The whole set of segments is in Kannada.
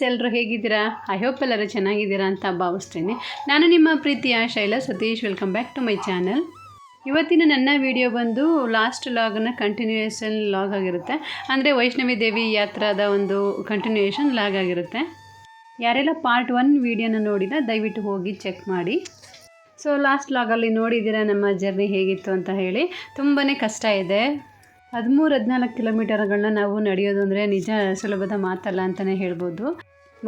ಫ್ರೆಂಡ್ಸ್ ಎಲ್ಲರೂ ಹೇಗಿದ್ದೀರಾ? ಐ ಹೋಪ್ ಎಲ್ಲರೂ ಚೆನ್ನಾಗಿದ್ದೀರಾ ಅಂತ ಭಾವಿಸ್ತೀನಿ. ನಾನು ನಿಮ್ಮ ಪ್ರೀತಿಯ Shaila Satish. Welcome back to my channel ಇವತ್ತಿನ ನನ್ನ ವಿಡಿಯೋ ಬಂದು ಲಾಸ್ಟ್ ಲಾಗನ್ನ ಕಂಟಿನ್ಯೂಯೇಷನ್ ಲಾಗ್ ಆಗಿರುತ್ತೆ. ಅಂದರೆ ವೈಷ್ಣವಿ ದೇವಿ ಯಾತ್ರಾದ ಒಂದು ಕಂಟಿನ್ಯೂಯೇಷನ್ ಲಾಗ್ ಆಗಿರುತ್ತೆ. ಯಾರೆಲ್ಲ ಪಾರ್ಟ್ ಒನ್ ವಿಡಿಯೋನ ನೋಡಿಲ್ಲ, ದಯವಿಟ್ಟು ಹೋಗಿ ಚೆಕ್ ಮಾಡಿ. ಸೊ ಲಾಸ್ಟ್ ಲಾಗಲ್ಲಿ ನೋಡಿದ್ದೀರಾ ನಮ್ಮ ಜರ್ನಿ ಹೇಗಿತ್ತು ಅಂತ ಹೇಳಿ. ತುಂಬಾ ಕಷ್ಟ ಇದೆ. ಹದಿಮೂರು ಹದಿನಾಲ್ಕು ಕಿಲೋಮೀಟರ್ಗಳನ್ನ ನಾವು ನಡೆಯೋದು ಅಂದರೆ ನಿಜ ಸುಲಭದ ಮಾತಲ್ಲ ಅಂತಲೇ ಹೇಳ್ಬೋದು.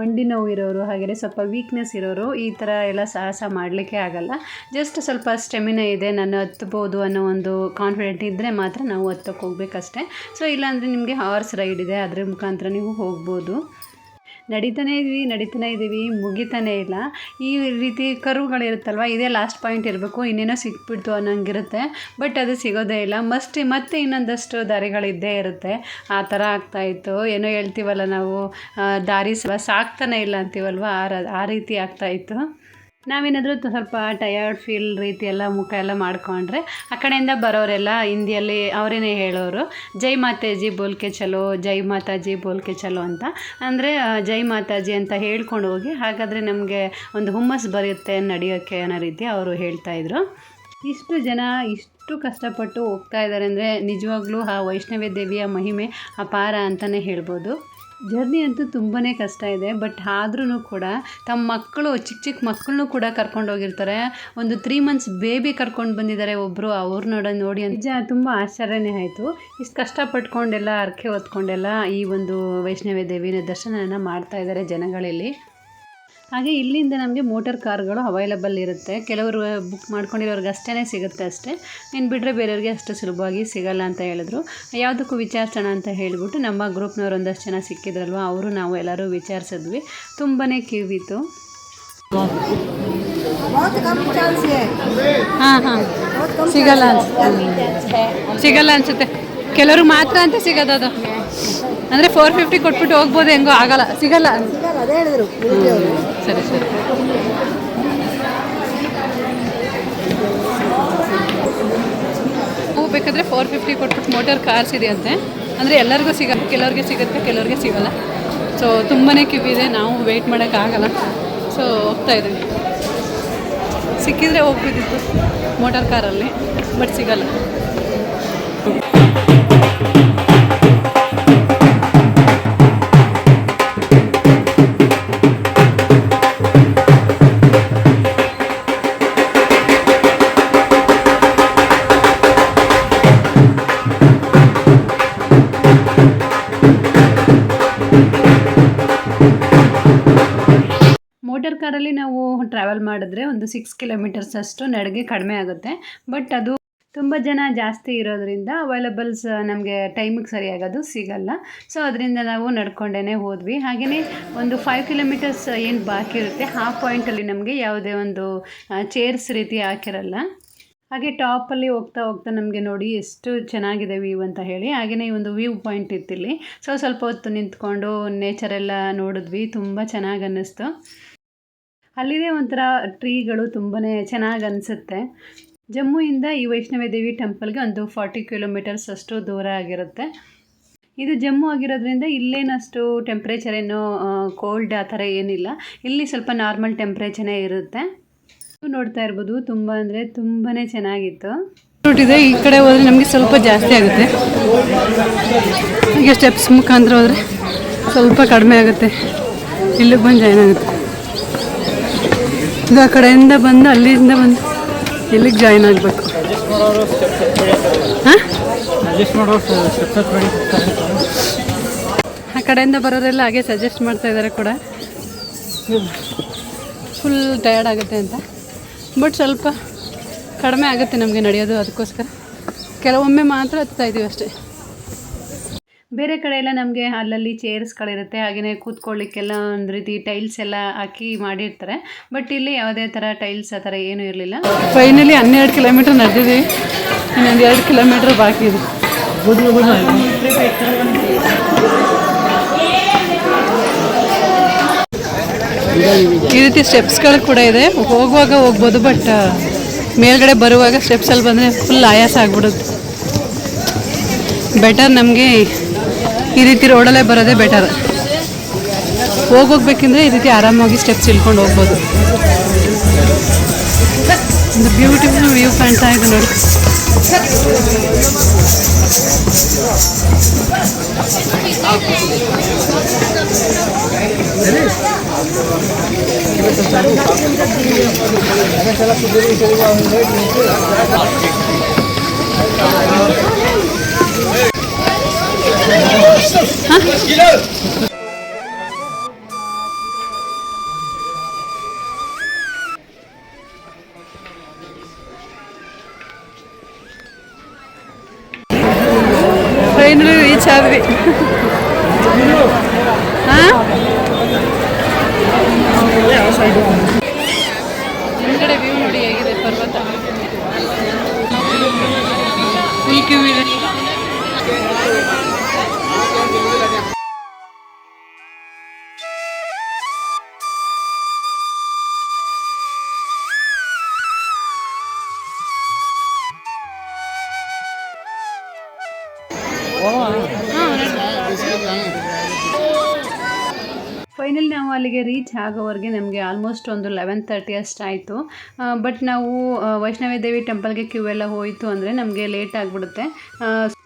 ಮಂಡಿ ನೋವು ಇರೋರು ಹಾಗೆ ಸ್ವಲ್ಪ ವೀಕ್ನೆಸ್ ಇರೋರು ಈ ಥರ ಎಲ್ಲ ಸಾಹಸ ಮಾಡಲಿಕ್ಕೆ ಆಗಲ್ಲ. ಜಸ್ಟ್ ಸ್ವಲ್ಪ ಸ್ಟೆಮಿನ ಇದೆ, ನಾನು ಹತ್ಬೋದು ಅನ್ನೋ ಒಂದು ಕಾನ್ಫಿಡೆಂಟ್ ಇದ್ದರೆ ಮಾತ್ರ ನಾವು ಹತ್ತಕ್ಕೆ ಹೋಗ್ಬೇಕಷ್ಟೆ. ಸೊ ಇಲ್ಲಾಂದರೆ ನಿಮಗೆ ಹಾರ್ಸ್ ರೈಡ್ ಇದೆ, ಅದ್ರ ಮುಖಾಂತರ ನೀವು ಹೋಗ್ಬೋದು. ನಡೀತಾನೆ ಇದ್ದೀವಿ ನಡೀತಾನೆ ಇದ್ದೀವಿ, ಮುಗಿತಾನೆ ಇಲ್ಲ. ಈ ರೀತಿ ಕರುಗಳಿರುತ್ತಲ್ವ ಇದೇ ಲಾಸ್ಟ್ ಪಾಯಿಂಟ್ ಇರಬೇಕು, ಇನ್ನೇನೋ ಸಿಕ್ಬಿಡ್ತು ಅನ್ನೋಂಗಿರುತ್ತೆ ಬಟ್ ಅದು ಸಿಗೋದೇ ಇಲ್ಲ. ಮಸ್ಟ್ ಮತ್ತೆ ಇನ್ನೊಂದಷ್ಟು ದಾರಿಗಳಿದ್ದೇ ಇರುತ್ತೆ. ಆ ಥರ ಆಗ್ತಾಯಿತ್ತು ಏನೋ ಹೇಳ್ತೀವಲ್ಲ ನಾವು ದಾರಿ ಸಾಕ್ತಾನೆ ಇಲ್ಲ ಅಂತೀವಲ್ವ, ಆ ರೀತಿ ಆಗ್ತಾಯಿತ್ತು ನಾವೇನಾದರೂ ಸ್ವಲ್ಪ ಟಯರ್ಡ್ ಫೀಲ್ ರೀತಿ ಎಲ್ಲ ಮುಖ ಎಲ್ಲ ಮಾಡ್ಕೊಂಡ್ರೆ ಆ ಕಡೆಯಿಂದ ಬರೋರೆಲ್ಲ ಹಿಂದಿಯಲ್ಲಿ ಅವರೇನೇ ಹೇಳೋರು, ಜೈ ಮಾತಾಜಿ ಬೋಲ್ಕೆ ಚಲೋ, ಜೈ ಮಾತಾಜಿ ಬೋಲ್ಕೆ ಚಲೋ ಅಂತ. ಅಂದರೆ ಜೈ ಮಾತಾಜಿ ಅಂತ ಹೇಳ್ಕೊಂಡು ಹೋಗಿ, ಹಾಗಾದರೆ ನಮಗೆ ಒಂದು ಹುಮ್ಮಸ್ ಬರುತ್ತೆ ನಡೆಯೋಕ್ಕೆ ಅನ್ನೋ ರೀತಿ ಅವರು ಹೇಳ್ತಾಯಿದ್ರು ಇಷ್ಟು ಜನ ಇಷ್ಟು ಕಷ್ಟಪಟ್ಟು ಹೋಗ್ತಾ ಇದ್ದಾರೆ ಅಂದರೆ ನಿಜವಾಗ್ಲೂ ಆ ವೈಷ್ಣವಿ ದೇವಿಯ ಮಹಿಮೆ ಅಪಾರ ಅಂತಲೇ ಹೇಳ್ಬೋದು. ಜರ್ನಿ ಅಂತೂ ತುಂಬಾ ಕಷ್ಟ ಇದೆ ಬಟ್ ಆದ್ರೂ ಕೂಡ ತಮ್ಮ ಮಕ್ಕಳು ಚಿಕ್ಕ ಚಿಕ್ಕ ಮಕ್ಕಳನ್ನೂ ಕೂಡ ಕರ್ಕೊಂಡು ಹೋಗಿರ್ತಾರೆ. ಒಂದು ತ್ರೀ ಮಂತ್ಸ್ ಬೇಬಿ ಕರ್ಕೊಂಡು ಬಂದಿದ್ದಾರೆ ಒಬ್ಬರು ಅವ್ರು ನೋಡ, ನೋಡಿ ಅಂತ. ತುಂಬ ಆಶ್ಚರ್ಯನೇ ಆಯಿತು. ಇಷ್ಟು ಕಷ್ಟಪಟ್ಕೊಂಡೆಲ್ಲ, ಅರ್ಕೆ ಹೊತ್ಕೊಂಡೆಲ್ಲ ಈ ಒಂದು ವೈಷ್ಣವಿ ದೇವಿನ ದರ್ಶನನ ಮಾಡ್ತಾ ಇದ್ದಾರೆ ಜನಗಳಲ್ಲಿ. ಹಾಗೆ ಇಲ್ಲಿಂದ ನಮಗೆ ಮೋಟರ್ ಕಾರ್ಗಳು ಅವೈಲಬಲ್ ಇರುತ್ತೆ. ಕೆಲವರು ಬುಕ್ ಮಾಡ್ಕೊಂಡಿರೋರಿಗೆ ಅಷ್ಟೇ ಸಿಗುತ್ತೆ ಅಷ್ಟೇ. ಇನ್ನು ಬಿಟ್ಟರೆ ಬೇರೆಯವ್ರಿಗೆ ಅಷ್ಟು ಸುಲಭವಾಗಿ ಸಿಗಲ್ಲ ಅಂತ ಹೇಳಿದ್ರು. ಯಾವುದಕ್ಕೂ ವಿಚಾರಿಸೋಣ ಅಂತ ಹೇಳಿಬಿಟ್ಟು ನಮ್ಮ ಗ್ರೂಪ್ನವರು ಒಂದಷ್ಟು ಜನ ಸಿಕ್ಕಿದ್ರಲ್ವ ಅವರು ನಾವು ಎಲ್ಲರೂ ವಿಚಾರಿಸಿದ್ವಿ. ತುಂಬಾ ಕಿವಿತ್ತು ಹಾಂ ಹಾಂ. ಸಿಗಲ್ಲ ಅನ್ಸುತ್ತೆ. ಸಿಗಲ್ಲ ಅನ್ಸುತ್ತೆ. ಕೆಲವರು ಮಾತ್ರ ಅಂತ ಸಿಗೋದು ಅದು. ಅಂದರೆ ಫೋರ್ ಫಿಫ್ಟಿ ಕೊಟ್ಬಿಟ್ಟು ಹೋಗ್ಬೋದು ಹೆಂಗೋ ಆಗಲ್ಲ. ಸಿಗಲ್ಲ. ಅದೇ ಹೇಳಿದ್ರು. ಸರಿ ಸರಿ. ಹೋಗ್ಬೇಕಾದ್ರೆ ಫೋರ್ ಫಿಫ್ಟಿ ಕೊಟ್ಬಿಟ್ಟು ಮೋಟರ್ ಕಾರ್ಸ್ ಇದೆಯಂತೆ. ಅಂದರೆ ಎಲ್ಲರಿಗೂ ಸಿಗಲ್ಲ. ಕೆಲವ್ರಿಗೆ ಸಿಗುತ್ತೆ ಕೆಲವ್ರಿಗೆ ಸಿಗಲ್ಲ. ಸೊ ತುಂಬಾ ಕಿವಿದೆ ನಾವು ವೆಯ್ಟ್ ಆಗಲ್ಲ. ಸೊ ಹೋಗ್ತಾ ಇದ್ದೀವಿ. ಸಿಕ್ಕಿದ್ರೆ ಹೋಗ್ಬಿದ್ದಿತ್ತು ಮೋಟಾರ್ ಕಾರಲ್ಲಿ ಬಟ್ ಸಿಗಲ್ಲ. ಮೋಟರ್ ಕಾರಲ್ಲಿ ನಾವು ಟ್ರಾವೆಲ್ ಮಾಡಿದ್ರೆ ಒಂದು ಸಿಕ್ಸ್ ಕಿಲೋಮೀಟರ್ಸ್ ಅಷ್ಟು ನಡಿಗೆ ಕಡಿಮೆ ಆಗುತ್ತೆ. ಬಟ್ ಅದು ತುಂಬ ಜನ ಜಾಸ್ತಿ ಇರೋದ್ರಿಂದ ಅವೈಲಬಲ್ಸ್ ನಮಗೆ ಟೈಮಿಗೆ ಸರಿಯಾಗೋದು ಸಿಗಲ್ಲ. ಸೊ ಅದರಿಂದ ನಾವು ನಡ್ಕೊಂಡೇ ಹೋದ್ವಿ. ಹಾಗೆಯೇ ಒಂದು ಫೈವ್ ಕಿಲೋಮೀಟರ್ಸ್ ಏನು ಬಾಕಿ ಇರುತ್ತೆ, ಆ ಪಾಯಿಂಟಲ್ಲಿ ನಮಗೆ ಯಾವುದೇ ಒಂದು ಚೇರ್ಸ್ ರೀತಿ ಹಾಕಿರಲ್ಲ. ಹಾಗೆ ಟಾಪಲ್ಲಿ ಹೋಗ್ತಾ ಹೋಗ್ತಾ ನಮಗೆ ನೋಡಿ ಎಷ್ಟು ಚೆನ್ನಾಗಿದೆ ವ್ಯೂ ಅಂತ ಹೇಳಿ. ಹಾಗೆಯೇ ಒಂದು ವ್ಯೂ ಪಾಯಿಂಟ್ ಇತ್ತಿಲ್ಲಿ. ಸೊ ಸ್ವಲ್ಪ ಹೊತ್ತು ನಿಂತ್ಕೊಂಡು ನೇಚರ್ ಎಲ್ಲ ನೋಡಿದ್ವಿ. ತುಂಬ ಚೆನ್ನಾಗಿ ಅನ್ನಿಸ್ತು. ಅಲ್ಲಿದೆ ಒಂಥರ ಟ್ರೀಗಳು ತುಂಬಾ ಚೆನ್ನಾಗಿ ಅನಿಸುತ್ತೆ. ಜಮ್ಮುಯಿಂದ ಈ ವೈಷ್ಣವಿ ದೇವಿ ಟೆಂಪಲ್ಗೆ ಒಂದು ಫಾರ್ಟಿ ಕಿಲೋಮೀಟರ್ಸ್ ಅಷ್ಟು ದೂರ ಆಗಿರುತ್ತೆ. ಇದು ಜಮ್ಮು ಆಗಿರೋದ್ರಿಂದ ಇಲ್ಲೇನಷ್ಟು ಟೆಂಪ್ರೇಚರ್ ಏನು ಕೋಲ್ಡ್ ಆ ಥರ ಏನಿಲ್ಲ. ಇಲ್ಲಿ ಸ್ವಲ್ಪ ನಾರ್ಮಲ್ ಟೆಂಪ್ರೇಚರೇ ಇರುತ್ತೆ. ನೋಡ್ತಾ ಇರ್ಬೋದು, ತುಂಬ ಅಂದರೆ ತುಂಬಾ ಚೆನ್ನಾಗಿತ್ತು. ರೂಟ್ ಇದೆ, ಈ ಕಡೆ ಹೋದ್ರೆ ನಮಗೆ ಸ್ವಲ್ಪ ಜಾಸ್ತಿ ಆಗುತ್ತೆ. ಹೀಗೆ ಸ್ಟೆಪ್ಸ್ ಮುಖಾಂತರ ಹೋದರೆ ಸ್ವಲ್ಪ ಕಡಿಮೆ ಆಗುತ್ತೆ. ಇಲ್ಲಿಗೆ ಬಂದು ಜಾಯ್ನ್ ಆಗುತ್ತೆ. ಇದು ಆ ಕಡೆಯಿಂದ ಬಂದು ಅಲ್ಲಿಂದ ಬಂದು ಇಲ್ಲಿಗೆ ಜಾಯ್ನ್ ಆಗಬೇಕು? ಆ ಕಡೆಯಿಂದ ಬರೋರೆಲ್ಲ ಹಾಗೆ ಸಜೆಸ್ಟ್ ಮಾಡ್ತಾ ಇದ್ದಾರೆ ಕೂಡ. ಫುಲ್ ಟಯರ್ಡ್ ಆಗುತ್ತೆ ಅಂತ. ಬಟ್ ಸ್ವಲ್ಪ ಕಡಿಮೆ ಆಗುತ್ತೆ ನಮಗೆ ನಡೆಯೋದು ಅದಕ್ಕೋಸ್ಕರ. ಕೆಲವೊಮ್ಮೆ ಮಾತ್ರ ಹತ್ತಾ ಇದ್ದೀವಿ ಅಷ್ಟೇ. ಬೇರೆ ಕಡೆ ಎಲ್ಲ ನಮಗೆ ಅಲ್ಲಲ್ಲಿ ಚೇರ್ಸ್ಗಳಿರುತ್ತೆ ಹಾಗೆಯೇ ಕೂತ್ಕೊಳ್ಳಿಕ್ಕೆಲ್ಲ ಒಂದು ರೀತಿ ಟೈಲ್ಸ್ ಎಲ್ಲ ಹಾಕಿ ಮಾಡಿರ್ತಾರೆ. ಬಟ್ ಇಲ್ಲಿ ಯಾವುದೇ ಥರ ಟೈಲ್ಸ್ ಆ ಥರ ಏನೂ ಇರಲಿಲ್ಲ. ಫೈನಲಿ ಹನ್ನೆರಡು ಕಿಲೋಮೀಟರ್ ನಡೆದಿದೆ. ಇನ್ನೊಂದು ಎರಡು ಕಿಲೋಮೀಟ್ರ್ ಬಾಕಿ ಇದೆ. ಈ ರೀತಿ ಸ್ಟೆಪ್ಸ್ಗಳು ಕೂಡ ಇದೆ. ಹೋಗುವಾಗ ಹೋಗ್ಬೋದು ಬಟ್ ಮೇಲ್ಗಡೆ ಬರುವಾಗ ಸ್ಟೆಪ್ಸಲ್ಲಿ ಬಂದರೆ ಫುಲ್ ಆಯಾಸ ಆಗ್ಬಿಡುತ್ತೆ. ಬೆಟರ್ ನಮಗೆ ಈ ರೀತಿ ರೋಡಲ್ಲೇ ಬರೋದೇ ಬೆಟರ್ ಹೋಗೋಗ್ಬೇಕಂದ್ರೆ ಈ ರೀತಿ ಆರಾಮಾಗಿ ಸ್ಟೆಪ್ಸ್ ಇಳ್ಕೊಂಡು ಹೋಗ್ಬೋದು. ಒಂದು ಬ್ಯೂಟಿಫುಲ್ ವ್ಯೂ ಕಾಣ್ತಾ ಇದೆ ನೋಡಿ. ಫೈನಲಿ ರೀಚ್ ಆದ್ವಿ ಹಾಂ ಹಿಂದ್ಗಡೆ ವ್ಯೂ ನೋಡಿ ಹೇಗಿದೆ ಪರ್ವತ ಫುಲ್ ಕ್ಯೂ ಇದೆ ಫೈನಲ್ ನಾವು ಅಲ್ಲಿಗೆ ರೀಚ್ ಆಗೋವರೆಗೆ ನಮಗೆ ಆಲ್ಮೋಸ್ಟ್ ಒಂದು ಲೆವೆನ್ ತರ್ಟಿ ಅಷ್ಟಾಯಿತು. ಬಟ್ ನಾವು ವೈಷ್ಣವಿ ದೇವಿ ಟೆಂಪಲ್ಗೆ ಕ್ಯೂ ಎಲ್ಲ ಹೋಯಿತು ಅಂದರೆ ನಮಗೆ ಲೇಟ್ ಆಗಿಬಿಡುತ್ತೆ.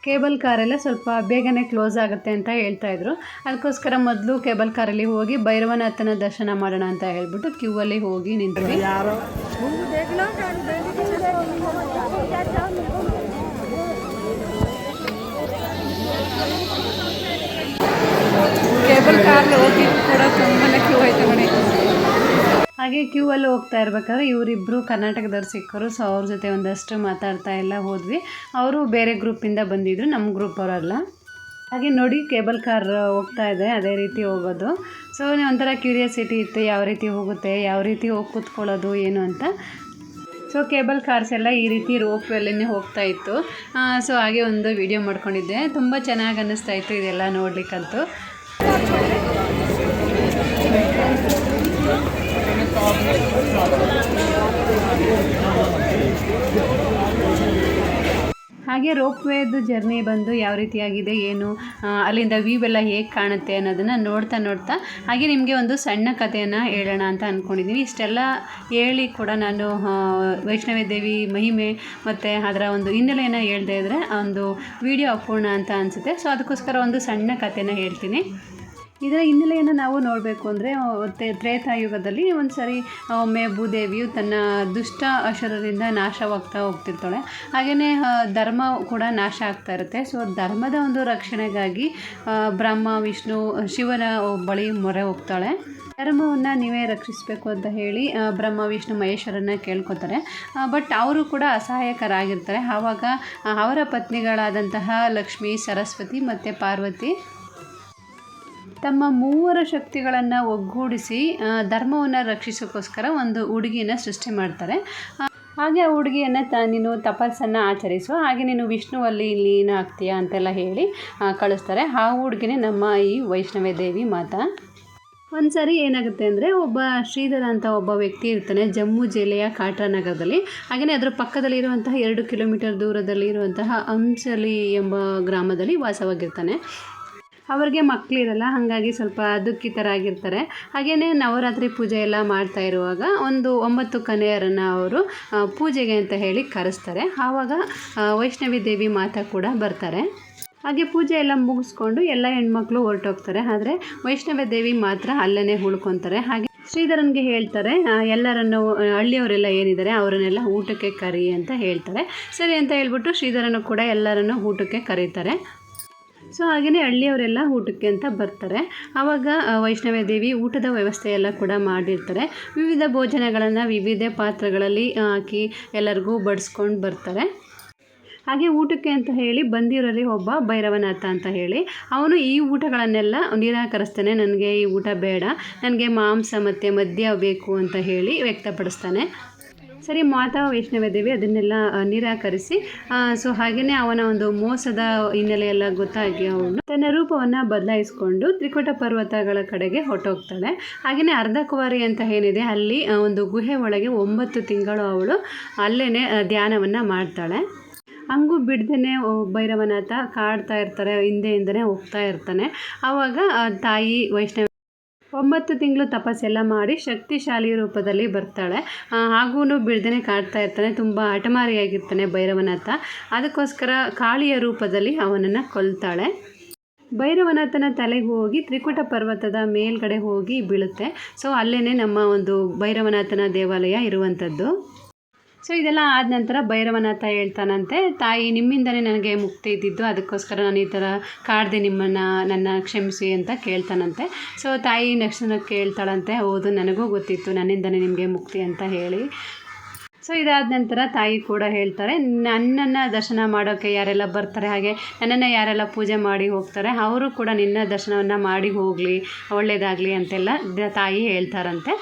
ಕೇಬಲ್ ಕಾರೆಲ್ಲ ಸ್ವಲ್ಪ ಬೇಗನೆ ಕ್ಲೋಸ್ ಆಗುತ್ತೆ ಅಂತ ಹೇಳ್ತಾ ಇದ್ರು. ಅದಕ್ಕೋಸ್ಕರ ಮೊದಲು ಕೇಬಲ್ ಕಾರಲ್ಲಿ ಹೋಗಿ ಭೈರವನಾಥನ ದರ್ಶನ ಮಾಡೋಣ ಅಂತ ಹೇಳ್ಬಿಟ್ಟು ಕ್ಯೂ ಅಲ್ಲಿ ಹೋಗಿ ನಿಂತ್ವಿ. ಹಾಗೆ ಕ್ಯೂ ಅಲ್ಲಿ ಹೋಗ್ತಾ ಇರ್ಬೇಕಾದ್ರೆ ಇವರಿಬ್ಬರು ಕರ್ನಾಟಕದವ್ರು ಸಿಕ್ಕರು ಸೊ ಅವ್ರ ಜೊತೆ ಒಂದಷ್ಟು ಮಾತಾಡ್ತಾ ಎಲ್ಲ ಹೋದ್ವಿ. ಅವರು ಬೇರೆ ಗ್ರೂಪಿಂದ ಬಂದಿದ್ರು ನಮ್ಮ ಗ್ರೂಪ್ ಅವರಲ್ಲ. ಹಾಗೆ ನೋಡಿ ಕೇಬಲ್ ಕಾರ್ ಹೋಗ್ತಾ ಇದೆ, ಅದೇ ರೀತಿ ಹೋಗೋದು. ಸೊ ಒಂಥರ ಕ್ಯೂರಿಯಾಸಿಟಿ ಇತ್ತು, ಯಾವ ರೀತಿ ಹೋಗುತ್ತೆ, ಯಾವ ರೀತಿ ಹೋಗಿ ಕೂತ್ಕೊಳ್ಳೋದು, ಏನು ಅಂತ. ಸೊ ಕೇಬಲ್ ಕಾರ್ಸ್ ಎಲ್ಲ ಈ ರೀತಿ ರೋಪ್ ಅಲ್ಲೇ ಹೋಗ್ತಾ ಇತ್ತು. ಸೊ ಹಾಗೆ ಒಂದು ವಿಡಿಯೋ ಮಾಡ್ಕೊಂಡಿದ್ದೆ. ತುಂಬ ಚೆನ್ನಾಗಿ ಅನ್ನಿಸ್ತಾ ಇತ್ತು ಇದೆಲ್ಲ ನೋಡ್ಲಿಕ್ಕಂತೂ. ಹಾಗೆ ರೋಪ್ ವೇದು ಜರ್ನಿ ಬಂದು ಯಾವ ರೀತಿಯಾಗಿದೆ, ಏನು ಅಲ್ಲಿಂದ ವ್ಯೂ ಎಲ್ಲ ಹೇಗೆ ಕಾಣುತ್ತೆ ಅನ್ನೋದನ್ನು ನೋಡ್ತಾ ನೋಡ್ತಾ ಹಾಗೆ ನಿಮಗೆ ಒಂದು ಸಣ್ಣ ಕಥೆಯನ್ನು ಹೇಳೋಣ ಅಂತ ಅಂದ್ಕೊಂಡಿದ್ದೀನಿ ಇಷ್ಟೆಲ್ಲ ಹೇಳಿ ಕೂಡ ನಾನು ವೈಷ್ಣವಿ ದೇವಿ ಮಹಿಮೆ ಮತ್ತು ಅದರ ಒಂದು ಹಿನ್ನೆಲೆಯನ್ನು ಹೇಳ್ದೇ ಇದ್ದರೆ ಒಂದು ವಿಡಿಯೋ ಅಪೂರ್ಣ ಅಂತ ಅನಿಸುತ್ತೆ. ಸೊ ಅದಕ್ಕೋಸ್ಕರ ಒಂದು ಸಣ್ಣ ಕಥೆನ ಹೇಳ್ತೀನಿ. ಇದರ ಹಿನ್ನೆಲೆಯನ್ನು ನಾವು ನೋಡಬೇಕು ಅಂದರೆ ತ್ರೇತಾಯುಗದಲ್ಲಿ ಒಂದು ಸರಿ ಒಮ್ಮೆ ಭೂದೇವಿಯು ತನ್ನ ದುಷ್ಟ ಅಶರರಿಂದ ನಾಶವಾಗ್ತಾ ಹೋಗ್ತಿರ್ತಾಳೆ. ಹಾಗೆಯೇ ಧರ್ಮ ಕೂಡ ನಾಶ ಆಗ್ತಾ ಇರುತ್ತೆ. ಸೊ ಧರ್ಮದ ಒಂದು ರಕ್ಷಣೆಗಾಗಿ ಬ್ರಹ್ಮ, ವಿಷ್ಣು, ಶಿವನ ಬಳಿ ಮೊರೆ ಹೋಗ್ತಾಳೆ. ಧರ್ಮವನ್ನು ನೀವೇ ರಕ್ಷಿಸಬೇಕು ಅಂತ ಹೇಳಿ ಬ್ರಹ್ಮ, ವಿಷ್ಣು, ಮಹೇಶ್ವರನ್ನ ಕೇಳ್ಕೊತಾರೆ. ಬಟ್ ಅವರು ಕೂಡ ಅಸಹಾಯಕರಾಗಿರ್ತಾರೆ. ಆವಾಗ ಅವರ ಪತ್ನಿಗಳಾದಂತಹ ಲಕ್ಷ್ಮಿ, ಸರಸ್ವತಿ ಮತ್ತು ಪಾರ್ವತಿ ತಮ್ಮ ಮೂವರ ಶಕ್ತಿಗಳನ್ನು ಒಗ್ಗೂಡಿಸಿ ಧರ್ಮವನ್ನು ರಕ್ಷಿಸೋಕ್ಕೋಸ್ಕರ ಒಂದು ಹುಡುಗಿಯನ್ನು ಸೃಷ್ಟಿ ಮಾಡ್ತಾರೆ. ಹಾಗೆ ಆ ಹುಡುಗಿಯನ್ನು ತ, ನೀನು ತಪಸ್ಸನ್ನು ಆಚರಿಸು ಹಾಗೆ ನೀನು ವಿಷ್ಣುವಲ್ಲಿ ಲೀನ ಆಗ್ತೀಯಾ ಅಂತೆಲ್ಲ ಹೇಳಿ ಕಳಿಸ್ತಾರೆ. ಆ ಹುಡುಗಿನೇ ನಮ್ಮ ಈ ವೈಷ್ಣವ ದೇವಿ ಮಾತ. ಒಂದು ಸರಿ ಏನಾಗುತ್ತೆ ಅಂದರೆ, ಒಬ್ಬ ಶ್ರೀಧರ ಅಂತ ಒಬ್ಬ ವ್ಯಕ್ತಿ ಇರ್ತಾನೆ, ಜಮ್ಮು ಜಿಲ್ಲೆಯ ಕಾಟ್ರಾ ನಗರದಲ್ಲಿ. ಹಾಗೆಯೇ ಅದರ ಪಕ್ಕದಲ್ಲಿ ಇರುವಂತಹ ಎರಡು ಕಿಲೋಮೀಟರ್ ದೂರದಲ್ಲಿ ಇರುವಂತಹ ಅಂಸಲಿ ಎಂಬ ಗ್ರಾಮದಲ್ಲಿ ವಾಸವಾಗಿರ್ತಾನೆ. ಅವ್ರಿಗೆ ಮಕ್ಕಳಿರಲ್ಲ ಹಾಗಾಗಿ ಸ್ವಲ್ಪ ದುಃಖಿತರಾಗಿರ್ತಾರೆ. ಹಾಗೆಯೇ ನವರಾತ್ರಿ ಪೂಜೆ ಎಲ್ಲ ಮಾಡ್ತಾ ಇರುವಾಗ ಒಂದು ಒಂಬತ್ತು ಕನೆಯರನ್ನು ಅವರು ಪೂಜೆಗೆ ಅಂತ ಹೇಳಿ ಕರೆಸ್ತಾರೆ. ಆವಾಗ ವೈಷ್ಣವಿ ದೇವಿ ಮಾತಾ ಕೂಡ ಬರ್ತಾರೆ. ಹಾಗೆ ಪೂಜೆ ಎಲ್ಲ ಮುಗಿಸ್ಕೊಂಡು ಎಲ್ಲ ಹೆಣ್ಮಕ್ಳು ಹೊರಟೋಗ್ತಾರೆ. ಆದರೆ ವೈಷ್ಣವ ದೇವಿ ಮಾತ್ರ ಅಲ್ಲೇ ಉಳ್ಕೊತಾರೆ. ಹಾಗೆ ಶ್ರೀಧರನ್ಗೆ ಹೇಳ್ತಾರೆ ಎಲ್ಲರನ್ನು, ಹಳ್ಳಿಯವರೆಲ್ಲ ಏನಿದ್ದಾರೆ ಅವರನ್ನೆಲ್ಲ ಊಟಕ್ಕೆ ಕರಿ ಅಂತ ಹೇಳ್ತಾರೆ. ಸರಿ ಅಂತ ಹೇಳ್ಬಿಟ್ಟು ಶ್ರೀಧರನು ಕೂಡ ಎಲ್ಲರನ್ನು ಊಟಕ್ಕೆ ಕರೀತಾರೆ. ಸೊ ಹಾಗೆಯೇ ಹಳ್ಳಿಯವರೆಲ್ಲ ಊಟಕ್ಕೆ ಅಂತ ಬರ್ತಾರೆ. ಆವಾಗ ವೈಷ್ಣವ ದೇವಿ ಊಟದ ವ್ಯವಸ್ಥೆ ಎಲ್ಲ ಕೂಡ ಮಾಡಿರ್ತಾರೆ. ವಿವಿಧ ಭೋಜನಗಳನ್ನು ವಿವಿಧ ಪಾತ್ರಗಳಲ್ಲಿ ಹಾಕಿ ಎಲ್ಲರಿಗೂ ಬಡಿಸ್ಕೊಂಡು ಬರ್ತಾರೆ. ಹಾಗೆ ಊಟಕ್ಕೆ ಅಂತ ಹೇಳಿ ಬಂದಿರೋರಿ ಒಬ್ಬ ಭೈರವನಾಥ ಅಂತ ಹೇಳಿ. ಅವನು ಈ ಊಟಗಳನ್ನೆಲ್ಲ ನಿರಾಕರಿಸ್ತಾನೆ. ನನಗೆ ಈ ಊಟ ಬೇಡ. ನನಗೆ ಮಾಂಸ ಮತ್ತು ಮದ್ಯ ಬೇಕು ಅಂತ ಹೇಳಿ ವ್ಯಕ್ತಪಡಿಸ್ತಾನೆ. ಸರಿ ಮಾತಾ ವೈಷ್ಣವ ದೇವಿ ಅದನ್ನೆಲ್ಲ ನಿರಾಕರಿಸಿ ಸೊ ಹಾಗೆಯೇ ಅವನ ಒಂದು ಮೋಸದ ಹಿನ್ನೆಲೆಯೆಲ್ಲ ಗೊತ್ತಾಗಿ ಅವನು ತನ್ನ ರೂಪವನ್ನು ಬದಲಾಯಿಸಿಕೊಂಡು ತ್ರಿಕೂಟ ಪರ್ವತಗಳ ಕಡೆಗೆ ಹೊಟ್ಟೋಗ್ತಾಳೆ ಹಾಗೆಯೇ ಅರ್ಧಕುವಾರಿ ಅಂತ ಏನಿದೆ, ಅಲ್ಲಿ ಒಂದು ಗುಹೆ ಒಳಗೆ ಒಂಬತ್ತು ತಿಂಗಳು ಅವಳು ಅಲ್ಲೇ ಧ್ಯಾನವನ್ನು ಮಾಡ್ತಾಳೆ. ಹಂಗೂ ಬಿಡ್ದೇ ಭೈರವನಾಥ ಕಾಡ್ತಾ ಇರ್ತಾರೆ, ಹಿಂದೆ ಹಿಂದೆ ಹೋಗ್ತಾ ಇರ್ತಾನೆ. ಆವಾಗ ತಾಯಿ ವೈಷ್ಣವ ಒಂಬತ್ತು ತಿಂಗಳು ತಪಸ್ಸೆಲ್ಲ ಮಾಡಿ ಶಕ್ತಿಶಾಲಿ ರೂಪದಲ್ಲಿ ಬರ್ತಾಳೆ. ಹಾಗೂ ಬಿಡ್ದೇ ಕಾಡ್ತಾ ಇರ್ತಾನೆ, ತುಂಬ ಹಠಮಾರಿಯಾಗಿರ್ತಾನೆ ಭೈರವನಾಥ ಅದಕ್ಕೋಸ್ಕರ ಕಾಳಿಯ ರೂಪದಲ್ಲಿ ಅವನನ್ನು ಕೊಲ್ತಾಳೆ. ಭೈರವನಾಥನ ತಲೆಗೆ ಹೋಗಿ ತ್ರಿಕುಟ ಪರ್ವತದ ಮೇಲ್ಗಡೆ ಹೋಗಿ ಬೀಳುತ್ತೆ. ಸೊ ಅಲ್ಲೇ ನಮ್ಮ ಒಂದು ಭೈರವನಾಥನ ದೇವಾಲಯ ಇರುವಂಥದ್ದು. ಸೊ ಇದೆಲ್ಲ ಆದ ನಂತರ ಭೈರವನಾಥ ಹೇಳ್ತಾನಂತೆ, ತಾಯಿ ನಿಮ್ಮಿಂದನೇ ನನಗೆ ಮುಕ್ತಿ ಇದ್ದಿದ್ದು, ಅದಕ್ಕೋಸ್ಕರ ನಾನು ಈ ಥರ ಕಾಡ್ದೆ ನಿಮ್ಮನ್ನು, ನನ್ನ ಕ್ಷಮಿಸಿ ಅಂತ ಕೇಳ್ತಾನಂತೆ. ಸೊ ತಾಯಿ ನೆಕ್ಸ್ಟ್ ಕೇಳ್ತಾಳಂತೆ, ಹೌದು, ನನಗೂ ಗೊತ್ತಿತ್ತು ನನ್ನಿಂದನೇ ನಿಮಗೆ ಮುಕ್ತಿ ಅಂತ ಹೇಳಿ. ಸೊ ಇದಾದ ನಂತರ ತಾಯಿ ಕೂಡ ಹೇಳ್ತಾರೆ, ನನ್ನನ್ನು ದರ್ಶನ ಮಾಡೋಕ್ಕೆ ಯಾರೆಲ್ಲ ಬರ್ತಾರೆ, ಹಾಗೆ ನನ್ನನ್ನು ಯಾರೆಲ್ಲ ಪೂಜೆ ಮಾಡಿ ಹೋಗ್ತಾರೆ, ಅವರು ಕೂಡ ನಿನ್ನ ದರ್ಶನವನ್ನು ಮಾಡಿ ಹೋಗಲಿ ಒಳ್ಳೆಯದಾಗಲಿ ಅಂತೆಲ್ಲ ತಾಯಿ ಹೇಳ್ತಾರಂತೆ.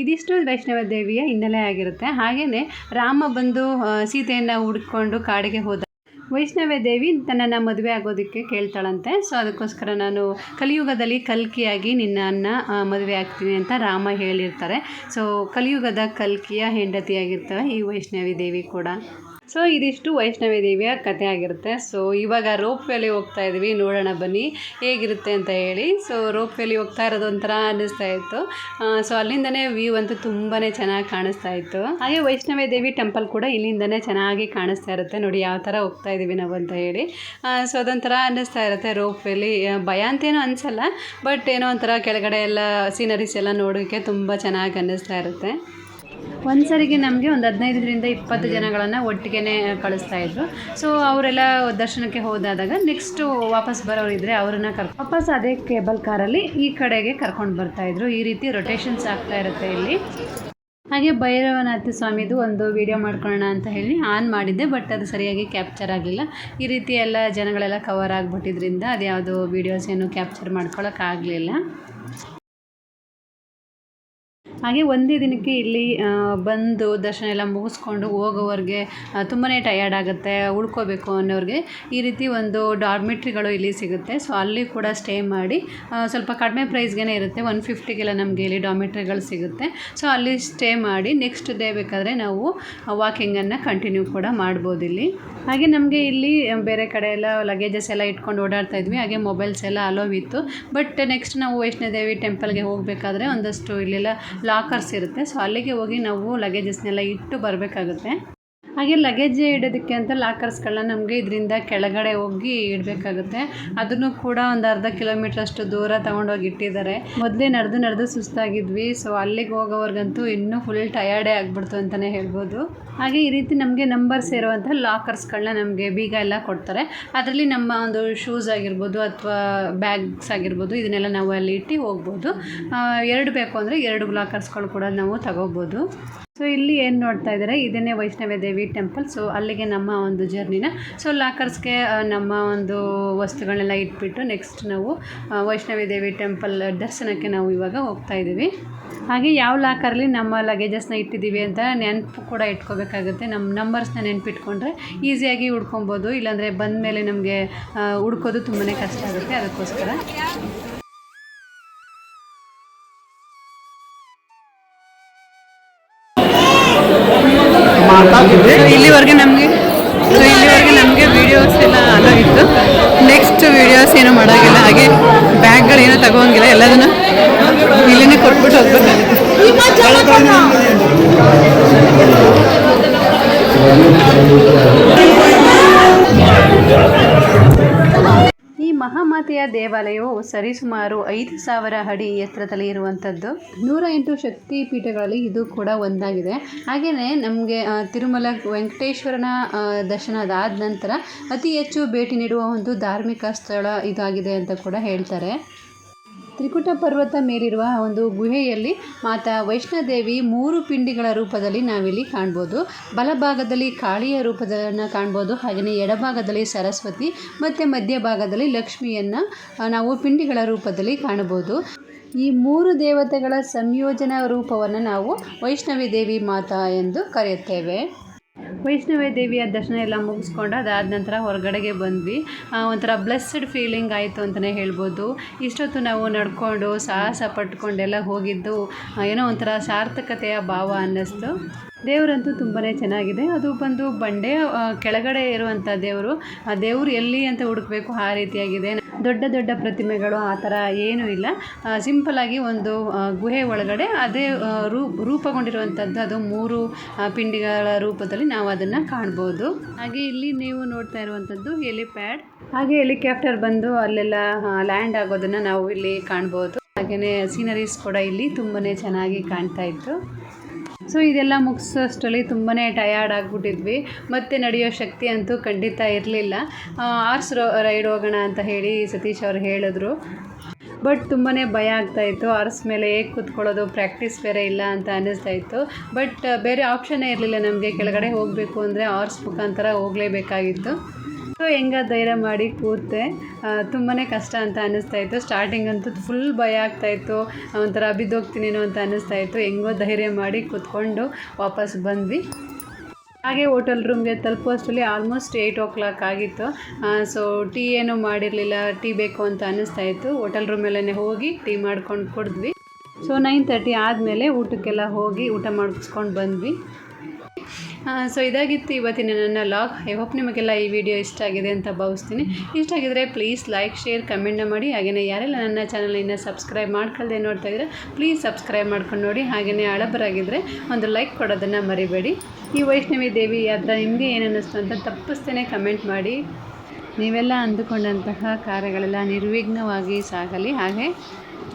ಇದಿಷ್ಟು ವೈಷ್ಣವ ದೇವಿಯ ಹಿನ್ನೆಲೆ ಆಗಿರುತ್ತೆ. ಹಾಗೆಯೇ ರಾಮ ಬಂದು ಸೀತೆಯನ್ನು ಹುಡ್ಕೊಂಡು ಕಾಡಿಗೆ ಹೋದ ವೈಷ್ಣವ ದೇವಿ ತನ್ನನ್ನು ಮದುವೆ ಆಗೋದಕ್ಕೆ ಕೇಳ್ತಾಳಂತೆ. ಸೊ ಅದಕ್ಕೋಸ್ಕರ ನಾನು ಕಲಿಯುಗದಲ್ಲಿ ಕಲ್ಕಿಯಾಗಿ ನಿನ್ನನ್ನು ಮದುವೆ ಆಗ್ತೀನಿ ಅಂತ ರಾಮ ಹೇಳಿರ್ತಾರೆ. ಸೊ ಕಲಿಯುಗದ ಕಲ್ಕಿಯ ಹೆಂಡತಿಯಾಗಿರ್ತಾಳೆ ಈ ವೈಷ್ಣವಿ ದೇವಿ ಕೂಡ. ಸೊ ಇದಿಷ್ಟು ವೈಷ್ಣವಿ ದೇವಿಯ ಕಥೆ ಆಗಿರುತ್ತೆ. ಸೊ ಇವಾಗ ರೋಪ್ ವೇಲಿ ಹೋಗ್ತಾ ಇದ್ವಿ ನೋಡೋಣ ಬನ್ನಿ. ಹೇಗಿರುತ್ತೆ ಅಂತ ಹೇಳಿ. ಸೊ ರೋಪ್ ವೇಲಿ ಹೋಗ್ತಾ ಇರೋದು ಒಂಥರ ಅನ್ನಿಸ್ತಾ ಇತ್ತು. ಸೊ ಅಲ್ಲಿಂದನೇ ವ್ಯೂ ಅಂತೂ ತುಂಬಾ ಚೆನ್ನಾಗಿ ಕಾಣಿಸ್ತಾ ಇತ್ತು. ಹಾಗೆ ವೈಷ್ಣವಿ ದೇವಿ ಟೆಂಪಲ್ ಕೂಡ ಇಲ್ಲಿಂದನೇ ಚೆನ್ನಾಗಿ ಕಾಣಿಸ್ತಾ ಇರುತ್ತೆ. ನೋಡಿ ಯಾವ ಥರ ಹೋಗ್ತಾ ಇದ್ದೀವಿ ನಾವು ಅಂತ ಹೇಳಿ. ಸೊ ಅದೊಂಥರ ಅನ್ನಿಸ್ತಾ ಇರುತ್ತೆ ರೋಪ್ ವೇಲಿ ಭಯ ಅಂತೇನೂ ಅನಿಸಲ್ಲ. ಬಟ್ ಏನೋ ಒಂಥರ ಕೆಳಗಡೆ ಎಲ್ಲ ಸೀನರೀಸ್ ಎಲ್ಲ ನೋಡೋಕ್ಕೆ ತುಂಬ ಚೆನ್ನಾಗಿ ಅನ್ನಿಸ್ತಾ ಇರುತ್ತೆ. ಒಂದು ಸರಿಗೆ ನಮಗೆ ಒಂದು ಹದಿನೈದರಿಂದ ಇಪ್ಪತ್ತು ಜನಗಳನ್ನು ಒಟ್ಟಿಗೆ ಕಳಿಸ್ತಾ ಇದ್ರು. ಸೊ ಅವರೆಲ್ಲ ದರ್ಶನಕ್ಕೆ ಹೋದಾದಾಗ ನೆಕ್ಸ್ಟು ವಾಪಸ್ ಬರೋರು ಇದ್ದರೆ ಅವ್ರನ್ನ ಕರ್ಕೊ ವಾಪಸ್ ಅದೇ ಕೇಬಲ್ ಕಾರಲ್ಲಿ ಈ ಕಡೆಗೆ ಕರ್ಕೊಂಡು ಬರ್ತಾ ಇದ್ರು. ಈ ರೀತಿ ರೊಟೇಷನ್ಸ್ ಆಗ್ತಾ ಇರುತ್ತೆ ಇಲ್ಲಿ. ಹಾಗೆ ಭೈರವನಾಥ ಸ್ವಾಮಿದು ಒಂದು ವಿಡಿಯೋ ಮಾಡ್ಕೊಳ್ಳೋಣ ಅಂತ ಹೇಳಿ ಆನ್ ಮಾಡಿದ್ದೆ ಬಟ್ ಅದು ಸರಿಯಾಗಿ ಕ್ಯಾಪ್ಚರ್ ಆಗಲಿಲ್ಲ ಈ ರೀತಿ ಎಲ್ಲ ಜನಗಳೆಲ್ಲ ಕವರ್ ಆಗಿಬಿಟ್ಟಿದ್ರಿಂದ ಅದು ಯಾವುದೋ ವೀಡಿಯೋಸ್ ಏನು ಕ್ಯಾಪ್ಚರ್ ಮಾಡ್ಕೊಳ್ಳೋಕ್ಕಾಗಲಿಲ್ಲ ಹಾಗೆ ಒಂದೇ ದಿನಕ್ಕೆ ಇಲ್ಲಿ ಬಂದು ದರ್ಶನ ಎಲ್ಲ ಮುಗಿಸ್ಕೊಂಡು ಹೋಗೋವ್ರಿಗೆ ತುಂಬಾ ಟಯರ್ಡ್ ಆಗುತ್ತೆ, ಉಳ್ಕೋಬೇಕು ಅನ್ನೋರಿಗೆ ಈ ರೀತಿ ಒಂದು ಡಾರ್ಮಿಟ್ರಿಗಳು ಇಲ್ಲಿ ಸಿಗುತ್ತೆ. ಸೊ ಅಲ್ಲಿ ಕೂಡ ಸ್ಟೇ ಮಾಡಿ ಸ್ವಲ್ಪ ಕಡಿಮೆ ಪ್ರೈಸ್ಗೆ ಇರುತ್ತೆ ಒನ್ ಫಿಫ್ಟಿಗೆಲ್ಲ ನಮಗೆ ಇಲ್ಲಿ ಡಾರ್ಮಿಟ್ರಿಗಳು ಸಿಗುತ್ತೆ. ಸೊ ಅಲ್ಲಿ ಸ್ಟೇ ಮಾಡಿ ನೆಕ್ಸ್ಟ್ ಡೇ ಬೇಕಾದರೆ ನಾವು ವಾಕಿಂಗನ್ನು ಕಂಟಿನ್ಯೂ ಕೂಡ ಮಾಡ್ಬೋದು ಇಲ್ಲಿ. ಹಾಗೆ ನಮಗೆ ಇಲ್ಲಿ ಬೇರೆ ಕಡೆ ಎಲ್ಲ ಲಗೇಜಸ್ ಎಲ್ಲ ಇಟ್ಕೊಂಡು ಓಡಾಡ್ತಾ ಇದ್ವಿ, ಹಾಗೆ ಮೊಬೈಲ್ಸ್ ಎಲ್ಲ ಅಲೋವ್ ಇತ್ತು. ಬಟ್ ನೆಕ್ಸ್ಟ್ ನಾವು ವೈಷ್ಣೋದೇವಿ ಟೆಂಪಲ್ಗೆ ಹೋಗಬೇಕಾದ್ರೆ ಒಂದಷ್ಟು ಇಲ್ಲೆಲ್ಲ ಲಾಕರ್ಸ್ ಇರುತ್ತೆ. ಸೊ ಅಲ್ಲಿಗೆ ಹೋಗಿ ನಾವು ಲಗೇಜಸ್ನೆಲ್ಲ ಇಟ್ಟು ಬರಬೇಕಾಗುತ್ತೆ. ಹಾಗೆ ಲಗೇಜ್ ಇಡೋದಕ್ಕೆ ಅಂತ ಲಾಕರ್ಸ್ಗಳನ್ನ ನಮಗೆ ಇದರಿಂದ ಕೆಳಗಡೆ ಹೋಗಿ ಇಡಬೇಕಾಗುತ್ತೆ. ಅದನ್ನು ಕೂಡ ಒಂದು ಅರ್ಧ ಕಿಲೋಮೀಟರ್ ಅಷ್ಟು ದೂರ ತಗೊಂಡೋಗಿ ಇಟ್ಟಿದ್ದಾರೆ. ಮೊದಲೇ ನಡೆದು ನಡೆದು ಸುಸ್ತಾಗಿದ್ವಿ. ಸೊ ಅಲ್ಲಿಗೆ ಹೋಗೋವರೆಗಂತೂ ಇನ್ನೂ ಫುಲ್ ಟಯರ್ಡೇ ಆಗಿಬಿಡ್ತು ಅಂತಲೇ ಹೇಳ್ಬೋದು. ಹಾಗೆ ಈ ರೀತಿ ನಮಗೆ ನಂಬರ್ಸ್ ಇರುವಂಥ ಲಾಕರ್ಸ್ಗಳನ್ನ ನಮಗೆ ಬೀಗ ಎಲ್ಲ ಕೊಡ್ತಾರೆ. ಅದರಲ್ಲಿ ನಮ್ಮ ಒಂದು ಶೂಸ್ ಆಗಿರ್ಬೋದು ಅಥವಾ ಬ್ಯಾಗ್ಸ್ ಆಗಿರ್ಬೋದು ಇದನ್ನೆಲ್ಲ ನಾವು ಅಲ್ಲಿ ಇಟ್ಟು ಹೋಗ್ಬೋದು. ಎರಡು ಬೇಕು ಅಂದರೆ ಎರಡು ಲಾಕರ್ಸ್ಗಳು ಕೂಡ ನಾವು ತಗೋಬೋದು. ಸೊ ಇಲ್ಲಿ ಏನು ನೋಡ್ತಾ ಇದ್ದಾರೆ? ಇದನ್ನೇ ವೈಷ್ಣವ ದೇವಿ ಟೆಂಪಲ್ ಸೊ ಅಲ್ಲಿಗೆ ನಮ್ಮ ಒಂದು ಜರ್ನಿನ ಸೊ ಲಾಕರ್ಸ್ಗೆ ನಮ್ಮ ಒಂದು ವಸ್ತುಗಳನ್ನೆಲ್ಲ ಇಟ್ಬಿಟ್ಟು ನೆಕ್ಸ್ಟ್ ನಾವು ವೈಷ್ಣವಿ ದೇವಿ ಟೆಂಪಲ್ ದರ್ಶನಕ್ಕೆ ನಾವು ಇವಾಗ ಹೋಗ್ತಾ ಇದ್ದೀವಿ. ಹಾಗೆ ಯಾವ ಲಾಕರಲ್ಲಿ ನಮ್ಮ ಲಗೇಜಸ್ನ ಇಟ್ಟಿದ್ದೀವಿ ಅಂತ ನೆನಪು ಕೂಡ ಇಟ್ಕೋಬೇಕಾಗುತ್ತೆ. ನಮ್ಮ ನಂಬರ್ಸ್ನ ನೆನಪಿಟ್ಕೊಂಡ್ರೆ ಈಸಿಯಾಗಿ ಹುಡ್ಕೊಬೋದು. ಇಲ್ಲಾಂದರೆ ಬಂದ ಮೇಲೆ ನಮಗೆ ಹುಡ್ಕೋದು ತುಂಬಾ ಕಷ್ಟ ಆಗುತ್ತೆ. ಅದಕ್ಕೋಸ್ಕರ. ಸೊ ಇಲ್ಲಿವರೆಗೆ ನಮಗೆ ಸೊ ಇಲ್ಲಿವರೆಗೆ ನಮಗೆ ವೀಡಿಯೋಸ್ ಎಲ್ಲ ಅಲೋ ಇತ್ತು. ನೆಕ್ಸ್ಟ್ ವೀಡಿಯೋಸ್ ಏನೂ ಮಾಡೋಂಗಿಲ್ಲ. ಹಾಗೆ ಬ್ಯಾಗ್ಗಳೇನೂ ತಗೋಂಗಿಲ್ಲ. ಎಲ್ಲದನ್ನು ಇಲ್ಲಿನೇ ಕೊಟ್ಬಿಟ್ಟು ಹೋಗ್ಬೇಕಾಗುತ್ತೆ. ಮಹಾಮಾತೆಯ ದೇವಾಲಯವು ಸರಿಸುಮಾರು ಐದು ಸಾವಿರ ಅಡಿ ಎತ್ತರದಲ್ಲಿ ಇರುವಂಥದ್ದು. ನೂರ ಎಂಟು ಶಕ್ತಿ ಪೀಠಗಳಲ್ಲಿ ಇದು ಕೂಡ ಒಂದಾಗಿದೆ. ಹಾಗೆಯೇ ನಮಗೆ ತಿರುಮಲ ವೆಂಕಟೇಶ್ವರನ ದರ್ಶನ ಅದಾದ ನಂತರ ಅತಿ ಹೆಚ್ಚು ಭೇಟಿ ನೀಡುವ ಒಂದು ಧಾರ್ಮಿಕ ಸ್ಥಳ ಇದಾಗಿದೆ ಅಂತ ಕೂಡ ಹೇಳ್ತಾರೆ. ತ್ರಿಕುಟ ಪರ್ವತ ಮೇಲಿರುವ ಒಂದು ಗುಹೆಯಲ್ಲಿ ಮಾತಾ ವೈಷ್ಣೋದೇವಿ ಮೂರು ಪಿಂಡಿಗಳ ರೂಪದಲ್ಲಿ ನಾವಿಲ್ಲಿ ಕಾಣ್ಬೋದು. ಬಲಭಾಗದಲ್ಲಿ ಕಾಳಿಯ ರೂಪದನ್ನು ಕಾಣ್ಬೋದು. ಹಾಗೆಯೇ ಎಡಭಾಗದಲ್ಲಿ ಸರಸ್ವತಿ, ಮತ್ತು ಮಧ್ಯಭಾಗದಲ್ಲಿ ಲಕ್ಷ್ಮಿಯನ್ನು ನಾವು ಪಿಂಡಿಗಳ ರೂಪದಲ್ಲಿ ಕಾಣಬಹುದು ಈ ಮೂರು ದೇವತೆಗಳ ಸಂಯೋಜನಾ ರೂಪವನ್ನು ನಾವು ವೈಷ್ಣವಿ ದೇವಿ ಮಾತಾ ಎಂದು ಕರೆಯುತ್ತೇವೆ. ವೈಷ್ಣವ ದೇವಿಯ ದರ್ಶನ ಎಲ್ಲ ಮುಗಿಸ್ಕೊಂಡು ಅದಾದ ನಂತರ ಹೊರಗಡೆಗೆ ಬಂದ್ವಿ. ಒಂಥರ ಬ್ಲೆಸ್ಸಡ್ ಫೀಲಿಂಗ್ ಆಯಿತು ಅಂತಲೇ ಹೇಳ್ಬೋದು. ಇಷ್ಟೊತ್ತು ನಾವು ನಡ್ಕೊಂಡು ಸಾಹಸ ಪಟ್ಕೊಂಡೆಲ್ಲ ಹೋಗಿದ್ದು ಏನೋ ಒಂಥರ ಸಾರ್ಥಕತೆಯ ಭಾವ ಅನ್ನಿಸ್ತು. ದೇವರಂತೂ ತುಂಬಾ ಚೆನ್ನಾಗಿದೆ. ಅದು ಬಂದು ಬಂಡೆ ಕೆಳಗಡೆ ಇರುವಂಥ ದೇವರು, ಆ ದೇವರು ಎಲ್ಲಿ ಅಂತ ಹುಡುಕಬೇಕು ಆ ರೀತಿಯಾಗಿದೆ. ದೊಡ್ಡ ದೊಡ್ಡ ಪ್ರತಿಮೆಗಳು ಆ ಥರ ಏನೂ ಇಲ್ಲ. ಸಿಂಪಲಾಗಿ ಒಂದು ಗುಹೆ ಒಳಗಡೆ ಅದೇ ರೂ ರೂಪ್ ಅದು ಮೂರು ಪಿಂಡಿಗಳ ರೂಪದಲ್ಲಿ ನಾವು ಅದನ್ನು ಕಾಣ್ಬೋದು. ಹಾಗೆ ಇಲ್ಲಿ ನೀವು ನೋಡ್ತಾ ಇರುವಂಥದ್ದು ಹೆಲಿಪ್ಯಾಡ್ ಹಾಗೆ ಹೆಲಿಕಾಪ್ಟರ್ ಬಂದು ಅಲ್ಲೆಲ್ಲ ಲ್ಯಾಂಡ್ ಆಗೋದನ್ನು ನಾವು ಇಲ್ಲಿ ಕಾಣ್ಬೋದು. ಹಾಗೆಯೇ ಸೀನರೀಸ್ ಕೂಡ ಇಲ್ಲಿ ತುಂಬಾ ಚೆನ್ನಾಗಿ ಕಾಣ್ತಾ ಇತ್ತು. ಸೊ ಇದೆಲ್ಲ ಮುಗಿಸೋಷ್ಟರಲ್ಲಿ ತುಂಬಾ ಟಯರ್ಡ್ ಆಗಿಬಿಟ್ಟಿದ್ವಿ. ಮತ್ತೆ ನಡೆಯೋ ಶಕ್ತಿ ಅಂತೂ ಖಂಡಿತ ಇರಲಿಲ್ಲ. ಆರ್ಸ್ ರೈಡ್ ಹೋಗೋಣ ಅಂತ ಹೇಳಿ ಸತೀಶ್ ಅವರು ಹೇಳಿದ್ರು. ಬಟ್ ತುಂಬಾ ಭಯ ಆಗ್ತಾ ಇತ್ತು. ಆರ್ಸ್ ಮೇಲೆ ಹೇಗೆ ಕೂತ್ಕೊಳ್ಳೋದು ಪ್ರಾಕ್ಟೀಸ್ ಬೇರೆ ಇಲ್ಲ ಅಂತ ಅನ್ನಿಸ್ತಾ ಇತ್ತು. ಬಟ್ ಬೇರೆ ಆಪ್ಷನ್ನೇ ಇರಲಿಲ್ಲ ನಮಗೆ. ಕೆಳಗಡೆ ಹೋಗಬೇಕು ಅಂದರೆ ಆರ್ಸ್ ಮುಖಾಂತರ ಹೋಗಲೇಬೇಕಾಗಿತ್ತು. ಸೊ ಹೆಂಗ ಧೈರ್ಯ ಮಾಡಿ ಕೂತೆ? ತುಂಬಾ ಕಷ್ಟ ಅಂತ ಅನ್ನಿಸ್ತಾ ಇತ್ತು. ಸ್ಟಾರ್ಟಿಂಗ್ ಅಂತೂ ಫುಲ್ ಭಯ ಆಗ್ತಾ ಇತ್ತು. ಒಂಥರ ಬಿದ್ದೋಗ್ತೀನೇನೋ ಅಂತ ಅನ್ನಿಸ್ತಾ ಇತ್ತು. ಹೆಂಗೋ ಧೈರ್ಯ ಮಾಡಿ ಕೂತ್ಕೊಂಡು ವಾಪಸ್ ಬಂದ್ವಿ. ಹಾಗೆ ಹೋಟೆಲ್ ರೂಮ್ಗೆ ತಲುಪುವಷ್ಟರಲ್ಲಿ ಆಲ್ಮೋಸ್ಟ್ ಏಯ್ಟ್ ಓ ಕ್ಲಾಕ್ ಆಗಿತ್ತು. ಸೊ ಟೀ ಏನೂ ಮಾಡಿರಲಿಲ್ಲ. ಟೀ ಬೇಕು ಅಂತ ಅನ್ನಿಸ್ತಾ ಇತ್ತು. ಹೋಟೆಲ್ ರೂಮಲ್ಲೇ ಹೋಗಿ ಟೀ ಮಾಡ್ಕೊಂಡು ಕುಡಿದ್ವಿ. ಸೊ ನೈನ್ ತರ್ಟಿ ಆದಮೇಲೆ ಊಟಕ್ಕೆಲ್ಲ ಹೋಗಿ ಊಟ ಮಾಡಿಸ್ಕೊಂಡು ಬಂದ್ವಿ. ಸೊ ಇದಾಗಿತ್ತು ಇವತ್ತಿನ ನನ್ನ ಲಾಗ್. ಐ ಹೋಪ್ ನಿಮಗೆಲ್ಲ ಈ ವಿಡಿಯೋ ಇಷ್ಟ ಆಗಿದೆ ಅಂತ ಭಾವಿಸ್ತೀನಿ. ಇಷ್ಟ ಆಗಿದ್ರೆ ಪ್ಲೀಸ್ ಲೈಕ್ ಶೇರ್ ಕಮೆಂಟ್ನ ಮಾಡಿ. ಹಾಗೆಯೇ ಯಾರೆಲ್ಲ ನನ್ನ ಚಾನಲ್ ಇನ್ನೂ ಸಬ್ಸ್ಕ್ರೈಬ್ ಮಾಡ್ಕೊಳ್ಳದೆ ನೋಡ್ತಾ ಇದ್ರೆ ಪ್ಲೀಸ್ ಸಬ್ಸ್ಕ್ರೈಬ್ ಮಾಡ್ಕೊಂಡು ನೋಡಿ. ಹಾಗೆಯೇ ಹಳಬರಾಗಿದ್ದರೆ ಒಂದು ಲೈಕ್ ಕೊಡೋದನ್ನು ಮರಿಬೇಡಿ. ಈ ವೈಷ್ಣವಿ ದೇವಿ ಯಾತ್ರ ನಿಮಗೆ ಏನನ್ನಿಸ್ತು ಅಂತ ತಪ್ಪಿಸ್ತೇನೆ ಕಮೆಂಟ್ ಮಾಡಿ. ನೀವೆಲ್ಲ ಅಂದುಕೊಂಡಂತಹ ಕಾರ್ಯಗಳೆಲ್ಲ ನಿರ್ವಿಘ್ನವಾಗಿ ಸಾಗಲಿ. ಹಾಗೆ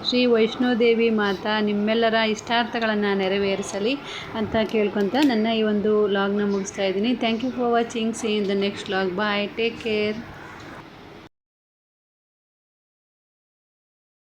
ಶ್ರೀ ವೈಷ್ಣೋದೇವಿ ಮಾತಾ, ನಿಮ್ಮೆಲ್ಲರ ಇಷ್ಟಾರ್ಥಗಳನ್ನು ನೆರವೇರಿಸಲಿ ಅಂತ ಕೇಳ್ಕೊತ ನನ್ನ ಈ ಒಂದು ಲಾಗ್ನ ಮುಗಿಸ್ತಾ ಇದ್ದೀನಿ. Thank you for watching see in the next log bye take care